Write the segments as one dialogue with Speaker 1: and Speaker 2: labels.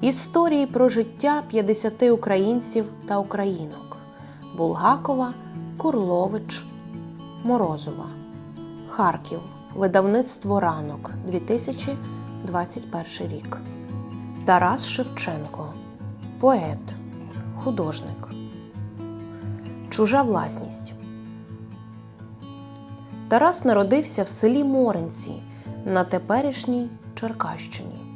Speaker 1: Історії про життя 50 українців та українок Булгакова, Курлович, Морозова. Харків. Видавництво ранок 2021 рік. Тарас Шевченко. Поет. Художник. Чужа власність. Тарас народився в селі Моринці на теперішній Черкащині.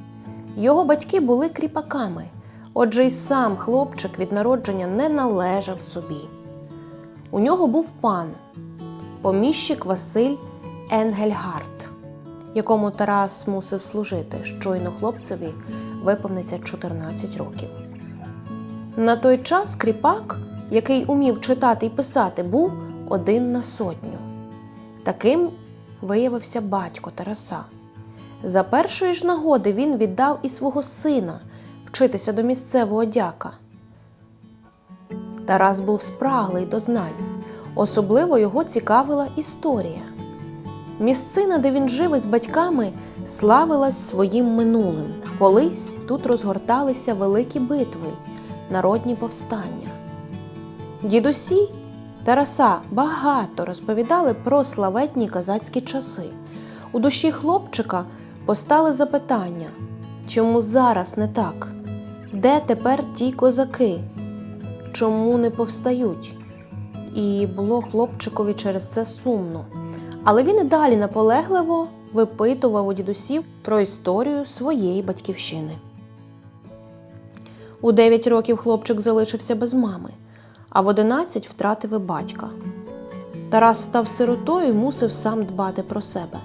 Speaker 1: Його батьки були кріпаками, отже, й сам хлопчик від народження не належав собі. У нього був пан, поміщик Василь Енгельгард, якому Тарас мусив служити, щойно хлопцеві виповниться 14 років. На той час кріпак, який умів читати і писати, був один на сотню. Таким виявився батько Тараса. За першої ж нагоди він віддав і свого сина вчитися до місцевого дяка. Тарас був спраглий до знань, особливо його цікавила історія. Місцина, де він жив із батьками, славилась своїм минулим. Колись тут розгорталися великі битви, народні повстання. Дідусі Тараса багато розповідали про славетні козацькі часи. У душі хлопчика постали запитання, чому зараз не так? Де тепер ті козаки? Чому не повстають? І було хлопчикові через це сумно. Але він і далі наполегливо випитував у дідусів про історію своєї батьківщини. У 9 років хлопчик залишився без мами, а в 11 втратив і батька. Тарас став сиротою і мусив сам дбати про себе.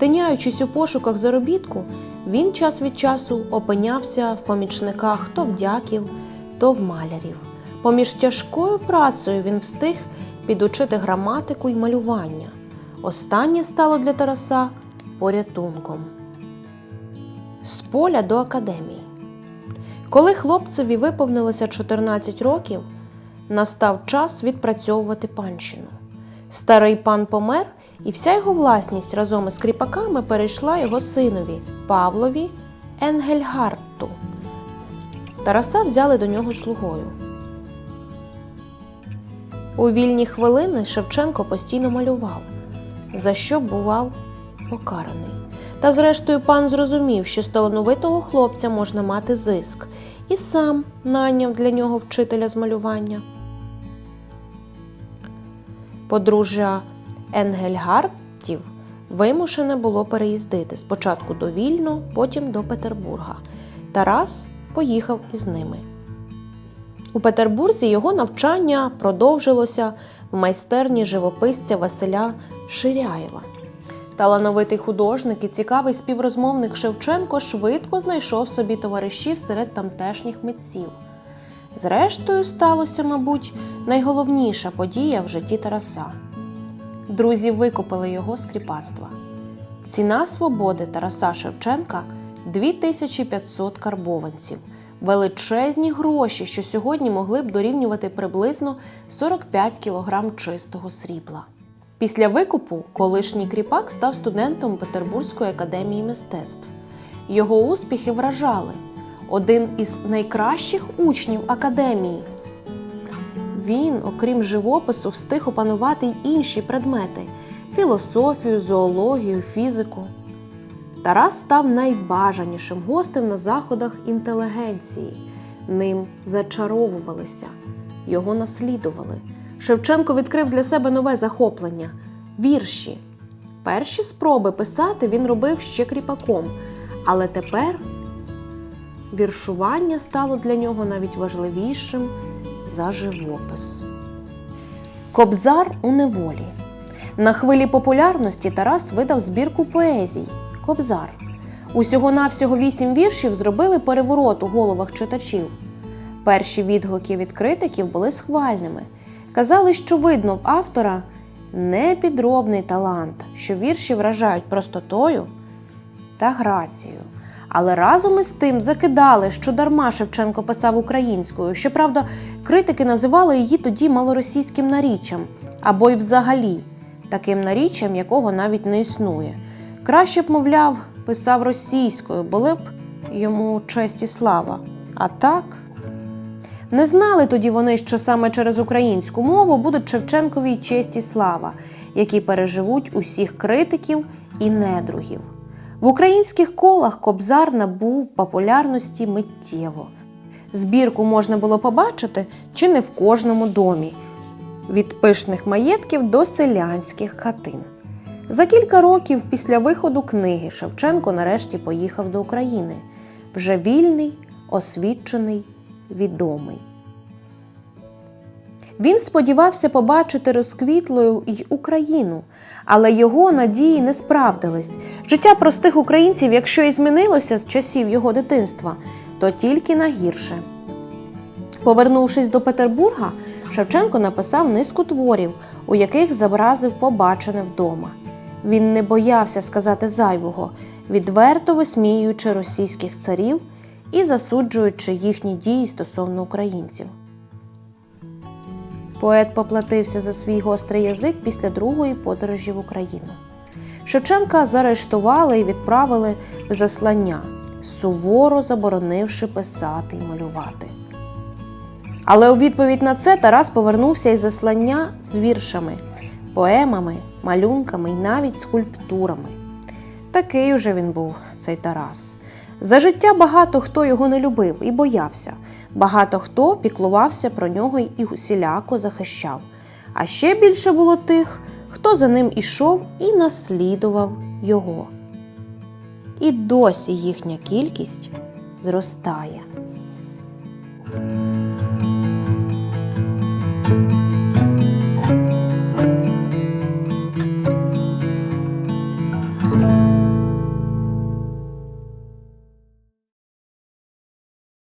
Speaker 1: Тиняючись у пошуках заробітку, він час від часу опинявся в помічниках то в дяків, то в малярів. Поміж тяжкою працею він встиг підучити граматику й малювання. Останнє стало для Тараса порятунком. З поля до академії. Коли хлопцеві виповнилося 14 років, настав час відпрацьовувати панщину. Старий пан помер, і вся його власність разом із кріпаками перейшла його синові Павлові Енгельгарту. Тараса взяли до нього слугою. У вільні хвилини Шевченко постійно малював, за що бував покараний. Та зрештою пан зрозумів, що з талановитого хлопця можна мати зиск, і сам найняв для нього вчителя з малювання. Подружжя Енгельгартів вимушене було переїздити спочатку до Вільно, потім до Петербурга. Тарас поїхав із ними. У Петербурзі його навчання продовжилося в майстерні живописця Василя Ширяєва. Талановитий художник і цікавий співрозмовник Шевченко швидко знайшов собі товаришів серед тамтешніх митців. Зрештою, сталося, мабуть, найголовніша подія в житті Тараса. Друзі викупили його з кріпацтва. Ціна свободи Тараса Шевченка 2500 карбованців. Величезні гроші, що сьогодні могли б дорівнювати приблизно 45 кг чистого срібла. Після викупу колишній кріпак став студентом Петербурзької академії мистецтв. Його успіхи вражали. Один із найкращих учнів академії. Він, окрім живопису, встиг опанувати й інші предмети філософію, зоологію, фізику. Тарас став найбажанішим гостем на заходах інтелігенції. Ним зачаровувалися, його наслідували. Шевченко відкрив для себе нове захоплення вірші. Перші спроби писати він робив ще кріпаком, але тепер віршування стало для нього навіть важливішим за живопис. Кобзар у неволі. На хвилі популярності Тарас видав збірку поезій Кобзар. Усього навсього вісім віршів зробили переворот у головах читачів. Перші відгуки від критиків були схвальними. Казали, що видно в автора непідробний талант, що вірші вражають простотою та грацією. Але разом із тим закидали, що дарма Шевченко писав українською. Щоправда, критики називали її тоді малоросійським наріччям або й взагалі таким наріччям, якого навіть не існує. Краще б, мовляв, писав російською, були б йому честь і слава. А так. Не знали тоді вони, що саме через українську мову будуть Шевченкові честь і слава, які переживуть усіх критиків і недругів. В українських колах Кобзар набув популярності миттєво. Збірку можна було побачити чи не в кожному домі, від пишних маєтків до селянських хатин. За кілька років після виходу книги Шевченко нарешті поїхав до України, вже вільний, освічений, відомий. Він сподівався побачити розквітлою й Україну, але його надії не справдились. Життя простих українців, якщо і змінилося з часів його дитинства, то тільки на гірше. Повернувшись до Петербурга, Шевченко написав низку творів, у яких зобразив побачене вдома. Він не боявся сказати зайвого, відверто висміюючи російських царів і засуджуючи їхні дії стосовно українців. Поет поплатився за свій гострий язик після другої подорожі в Україну. Шевченка заарештували і відправили в заслання, суворо заборонивши писати й малювати. Але у відповідь на це Тарас повернувся із заслання з віршами, поемами, малюнками і навіть скульптурами. Такий уже він був, цей Тарас. За життя багато хто його не любив і боявся, багато хто піклувався про нього і усіляко захищав. А ще більше було тих, хто за ним ішов і наслідував його. І досі їхня кількість зростає.